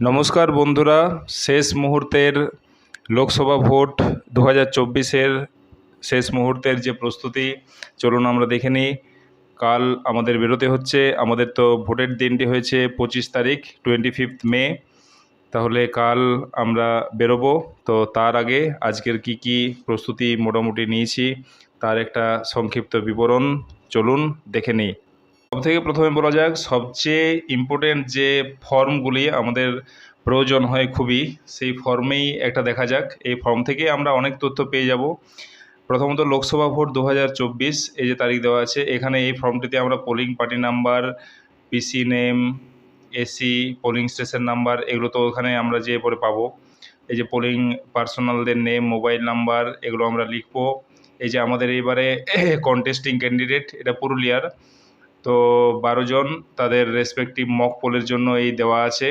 নমস্কার বন্ধুরা, শেষ মুহূর্তের লোকসভা ভোট দু হাজার শেষ মুহূর্তের যে প্রস্তুতি, চলুন আমরা দেখে নিই। কাল আমাদের বেরোতে হচ্ছে, আমাদের তো ভোটের দিনটি হয়েছে পঁচিশ তারিখ টোয়েন্টি ফিফথ মে। তাহলে কাল আমরা বেরোবো। তো তার আগে আজকের কি কি প্রস্তুতি মোটামুটি নিয়েছি, তার একটা সংক্ষিপ্ত বিবরণ, চলুন দেখে নিই। থেকে প্রথমে বলা যাক, সবচেয়ে ইম্পর্টেন্ট যে ফর্মগুলি আমাদের প্রয়োজন হয় খুবই, সেই ফর্মেই একটা দেখা যাক। এই ফর্ম থেকে আমরা অনেক তথ্য পেয়ে যাব। প্রথমত লোকসভা ভোট দু হাজার চব্বিশ, এই যে তারিখ দেওয়া আছে, এখানে এই ফর্মটিতে আমরা polling party number PC name AC polling station number এগুলো তো ওখানে আমরা যেয়ে পরে পাবো। এই যে পোলিং পার্সোনালদের নেম মোবাইল নাম্বার এগুলো আমরা লিখব। এই যে আমাদের এইবারে কন্টেস্টিং ক্যান্ডিডেট এটা পুরুলিয়ার। তো বারো জন তাদের রেসপেক্টিভ মক পোলের জন্য এই দেওয়া আছে।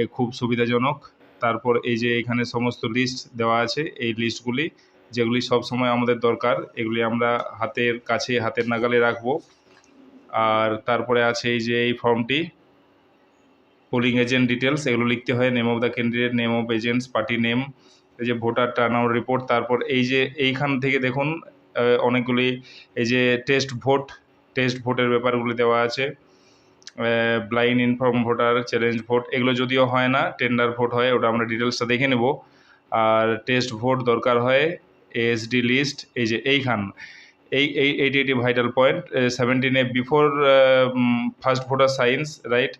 এ খুব সুবিধাজনক। তারপর এই যে এখানে সমস্ত লিস্ট দেওয়া আছে, এই লিস্টগুলি যেগুলি সব সময় আমাদের দরকার, এগুলি আমরা হাতের কাছে, হাতের নাগালে রাখব। আর তারপরে আছে এই যে এই ফর্মটি পোলিং এজেন্ট ডিটেলস এগুলো লিখতে হয় name of the candidate name of agents party name এই যে ভোটার টার্ন আউট রিপোর্ট তারপর এই যে এইখান থেকে দেখুন অনেকগুলি এই যে টেস্ট ভোট টেস্ট ভোটের ব্যাপারগুলি দেওয়া আছে blind inform voter challenge vote এগুলো যদিও হয় না টেন্ডার ভোট হয়, ওটা আমরা ডিটেলসটা দেখে নেব। আর টেস্ট ভোট দরকার হয় এএসডি লিস্ট এই যে এইখান, এই এই, এইটি এইটি vital point সেভেন্টিনে before first voter signs right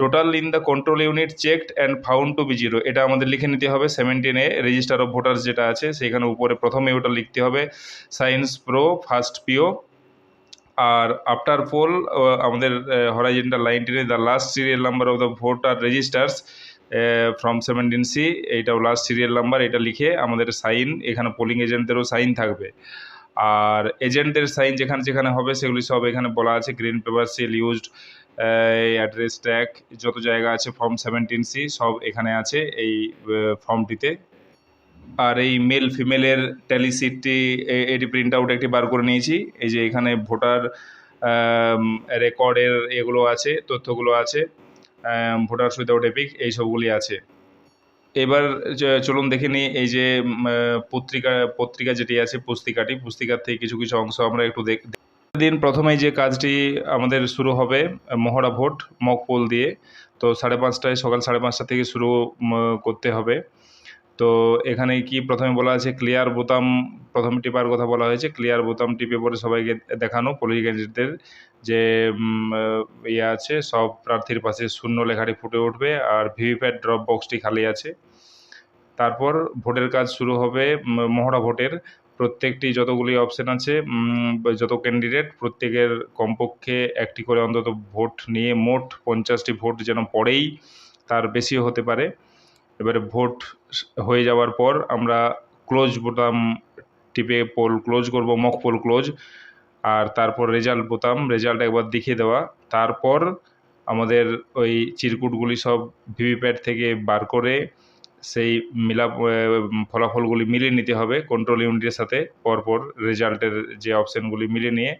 total in the control unit checked and found to be zero এটা আমাদের লিখে নিতে হবে সেভেন্টিনে রেজিস্টার অফ ভোটার্স যেটা আছে, সেখানে উপরে প্রথমে ওটা লিখতে হবে সায়েন্স প্রো ফার্স্ট পিও আর আফটার পোল আমাদের হরাইজেন্টাল লাইন টেনে the last serial number of the voter registers from seventeen C এইটাও লাস্ট সিরিয়াল নাম্বার এটা লিখে আমাদের সাইন এখানে পোলিং এজেন্টদেরও সাইন থাকবে। আর এজেন্টদের সাইন যেখানে যেখানে হবে, সেগুলি সব এখানে বলা আছে green paper seal used address tag যত জায়গা আছে ফর্ম সেভেন্টিন সি সব এখানে আছে, এই ফর্মটিতে আর এই মেল ফিমেলের ট্যালি সিটটি এটি প্রিন্ট আউট একটি বার করে নিয়েছি। এই যে এখানে ভোটার রেকর্ডের এগুলো আছে, তথ্যগুলো আছে ভোটার উইদাউট এপিক এই সবগুলি আছে। এবার চলুন দেখে নিই, এই যে পত্রিকা পত্রিকা যেটি আছে, পুস্তিকাটি, পুস্তিকার থেকে কিছু কিছু অংশ আমরা একটু দেখ দিন। প্রথমেই যে কাজটি আমাদের শুরু হবে, মহড়া ভোট মক পোল দিয়ে। তো সাড়ে পাঁচটায়, সকাল সাড়ে পাঁচটা থেকে শুরু করতে হবে। তো এখানে কি প্রথমে বলা আছে ক্লিয়ার বোতাম, প্রথম টিপার কথা বলা হয়েছে ক্লিয়ার বোতাম টিপে পরে সবাইকে দেখানো পোলিং ক্যান্ডিডেটদের যে ইয়ে আছে, সব প্রার্থীর পাশে শূন্য লেখাটি ফুটে উঠবে আর ভিভিপ্যাট ড্রপ বক্সটি খালি আছে। তারপর ভোটের কাজ শুরু হবে মহড়া ভোটের। প্রত্যেকটি যতগুলি অপশন আছে যত ক্যান্ডিডেট প্রত্যেকের কমপক্ষে একটি করে অন্তত ভোট নিয়ে মোট পঞ্চাশটি ভোট যেন পড়েই তার বেশিও হতে পারে। এবারে ভোট হয়ে যাওয়ার পর আমরা ক্লোজ বোতাম টিপে পোল ক্লোজ করব মক পোল ক্লোজ আর তারপর রেজাল্ট বোতাম রেজাল্ট একবার দেখিয়ে দেওয়া। তারপর আমাদের ওই চিরকুটগুলি সব ভিভিপ্যাট থেকে বার করে সেই আহ, ফলাফলগুলি মিলিয়ে নিতে হবে কন্ট্রোল ইউনিটের সাথে পরপর রেজাল্টের যে অপশানগুলি মিলিয়ে নিয়ে।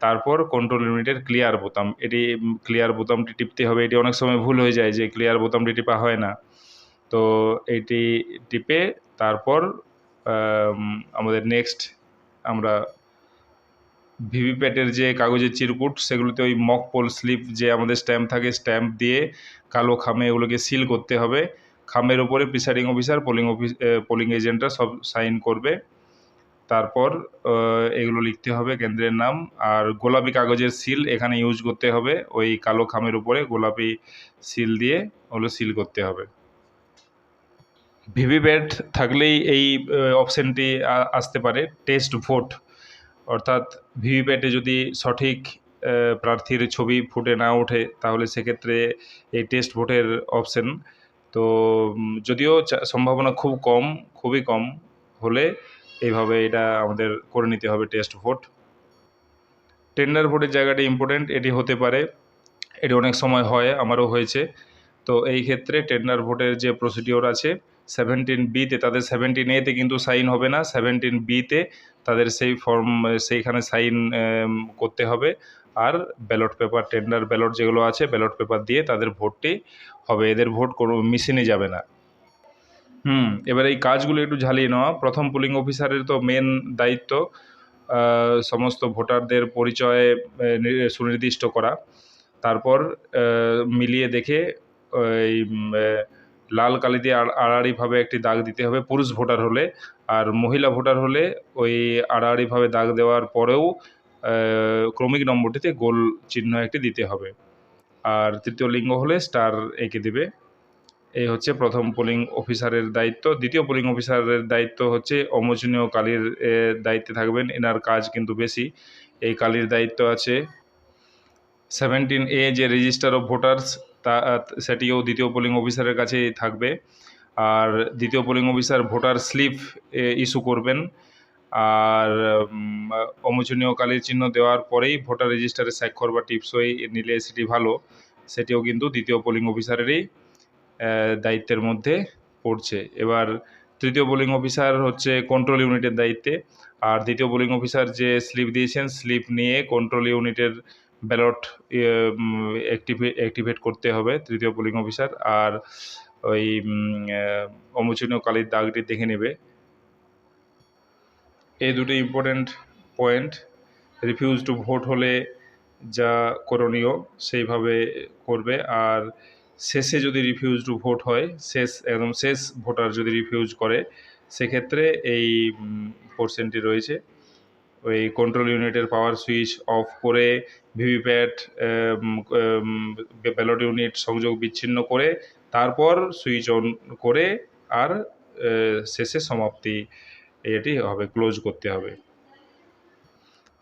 তারপর কন্ট্রোল ইউনিটের ক্লিয়ার বোতাম এটি ক্লিয়ার বোতামটি টিপতে হবে। এটি অনেক সময় ভুল হয়ে যায় যে ক্লিয়ার বোতামটি টিপা হয় না। তো এইটি টিপে তারপর আমাদের নেক্সট আমরা ভিভিপ্যাটের যে কাগজের চিরকুট, সেগুলোতে ওই মক পোল স্লিপ যে আমাদের স্ট্যাম্প থাকে স্ট্যাম্প দিয়ে কালো খামে এগুলোকে সিল করতে হবে। খামের ওপরে presiding officer polling office polling এজেন্টরা সব সাইন করবে। তারপর এগুলো লিখতে হবে কেন্দ্রের নাম। আর গোলাপি কাগজের সিল এখানে ইউজ করতে হবে। ওই কালো খামের উপরে গোলাপি সিল দিয়ে ওগুলো সিল করতে হবে। ভিভিপ্যাট থাকলেই এই অপশানটি আসতে পারে টেস্ট ভোট অর্থাৎ ভিভিপ্যাটে যদি সঠিক প্রার্থীর ছবি ফুটে না ওঠে, তাহলে সেক্ষেত্রে এই টেস্ট ভোটের অপশন তো যদিও সম্ভাবনা খুব কম, খুবই কম হলে এইভাবে এটা আমাদের করে নিতে হবে টেস্ট ভোট টেন্ডার ভোটের জায়গাটি ইম্পর্টেন্ট এটি হতে পারে, এটি অনেক সময় হয়, আমারও হয়েছে। তো এই ক্ষেত্রে টেন্ডার ভোটের যে প্রসিডিওর আছে সেভেন্টিন বিতে তাদের সেভেন্টিন এতে কিন্তু সাইন হবে না। সেভেন্টিন বিতে তাদের সেই ফর্ম সেইখানে সাইন করতে হবে। আর ব্যালট পেপার টেন্ডার ব্যালট যেগুলো আছে ব্যালট পেপার দিয়ে তাদের ভোটটি হবে। এদের ভোট কোনো মেশিনে যাবে না। হুম এবার এই কাজগুলো একটু ঝালিয়ে নেওয়া প্রথম পুলিং অফিসারের তো মেন দায়িত্ব সমস্ত ভোটারদের পরিচয় সুনির্দিষ্ট করা। তারপর মিলিয়ে দেখে আহ, লাল কালি দিয়ে আড়- আড়াআড়িভাবে একটি দাগ দিতে হবে, পুরুষ ভোটার হলে। আর মহিলা ভোটার হলে ওই আড়াআড়িভাবে দাগ দেওয়ার পরেও ক্রমিক নম্বরটিতে গোল চিহ্ন একটি দিতে হবে। আর তৃতীয় লিঙ্গ হলে স্টার এঁকে দেবে। এই হচ্ছে প্রথম পোলিং অফিসারের দায়িত্ব। দ্বিতীয় পোলিং অফিসারের দায়িত্ব হচ্ছে অমোচনীয় কালির দায়িত্বে থাকবেন। এনার কাজ কিন্তু বেশি। এই কালির দায়িত্ব আছে। সেভেন্টিন এ যে রেজিস্টার অফ ভোটার্স তা, সেটিও দ্বিতীয় পোলিং অফিসারের কাছেই থাকবে। আর দ্বিতীয় polling officer voter slip issue করবেন। আর অমোচনীয় কালির চিহ্ন দেওয়ার পরেই ভোটার রেজিস্টারে স্বাক্ষর বা টিপসই নিলে সেটি ভালো। সেটিও কিন্তু দ্বিতীয় পোলিং অফিসারেরই দায়িত্বের মধ্যে পড়ছে। এবার তৃতীয় পোলিং অফিসার হচ্ছে কন্ট্রোল ইউনিটের দায়িত্বে। আর দ্বিতীয় পোলিং অফিসার যে স্লিপ দিয়েছেন, স্লিপ নিয়ে কন্ট্রোল ইউনিটের ব্যালট অ্যাক্টিভে অ্যাক্টিভেট করতে হবে তৃতীয় পোলিং অফিসার আর ওই অমোচনীয় কালির দাগটি দেখে নেবে। এই দুটি important point refuse to vote হলে যা করণীয় সেইভাবে করবে আর শেষে যদি রিফিউজ টু ভোট হয়, শেষ, একদম শেষ ভোটার যদি রিফিউজ করে, সেক্ষেত্রে এই পোর্শনটি রয়েছে। ওই কন্ট্রোল ইউনিটের পাওয়ার সুইচ অফ করে ভিভিপ্যাট ব্যালট ইউনিট সংযোগ বিচ্ছিন্ন করে তারপর সুইচ অন করে আর শেষে সমাপ্তি। এটি হবে, ক্লোজ করতে হবে।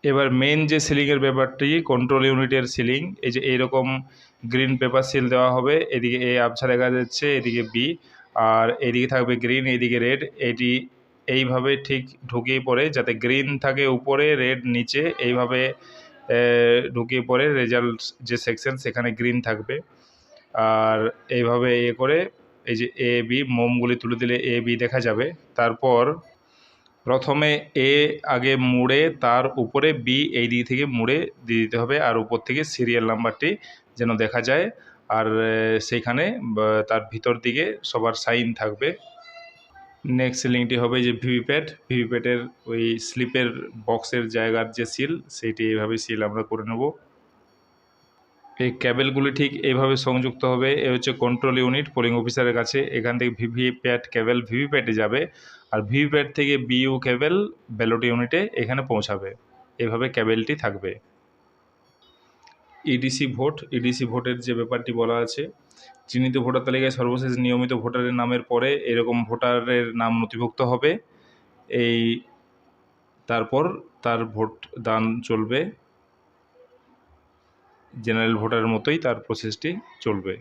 এবার মেন যে সিলিংয়ের ব্যাপারটি কন্ট্রোল ইউনিটের সিলিং এই যে এইরকম গ্রিন পেপার সিল দেওয়া হবে, এদিকে এ আবছা দেখা যাচ্ছে, এদিকে বি আর এদিকে থাকবে গ্রিন এদিকে রেড এটি এইভাবে ঠিক ঢুকিয়ে পড়ে, যাতে গ্রিন থাকে উপরে রেড নিচে, এইভাবে ঢুকিয়ে পড়ে রেজাল্ট যে সেকশন সেখানে গ্রিন থাকবে। আর এইভাবে ইয়ে করে এই যে এ বি মোমগুলি তুলে দিলে এ বি দেখা যাবে। তারপর প্রথমে এ আগে মুড়ে, তার উপরে বি এই দিক থেকে মুড়ে দিয়ে দিতে হবে, আর উপর থেকে সিরিয়াল নাম্বারটি যেন দেখা যায়। আর সেইখানে তার ভিতর দিকে সবার সাইন থাকবে। নেক্সট সিলিংটি হবে যে ভিভিপ্যাট। ভিভিপ্যাটের ওই স্লিপের বক্সের জায়গার যে সিল সেইটি এইভাবে সিল আমরা করে নেব। এই ক্যাবেলগুলি ঠিক এইভাবে সংযুক্ত হবে। এ হচ্ছে কন্ট্রোল ইউনিট পোলিং অফিসারের কাছে। এখান থেকে ভিভিপ্যাট ক্যাবেল ভিভিপ্যাটে যাবে আর ভিভিপ্যাট থেকে বিইউ ক্যাবেল ব্যালট ইউনিটে এখানে পৌঁছাবে। এভাবে ক্যাবেলটি থাকবে। ইডিসি ভোট ইডিসি ভোটের যে ব্যাপারটি বলা আছে চিহ্নিত ভোটার তালিকায় সর্বশেষ নিয়মিত ভোটারের নামের পরে এরকম ভোটারের নাম নথিভুক্ত হবে, এই তারপর তার ভোট দান চলবে, জেনারেল ভোটারের মতোই তার প্রসেসটি চলবে।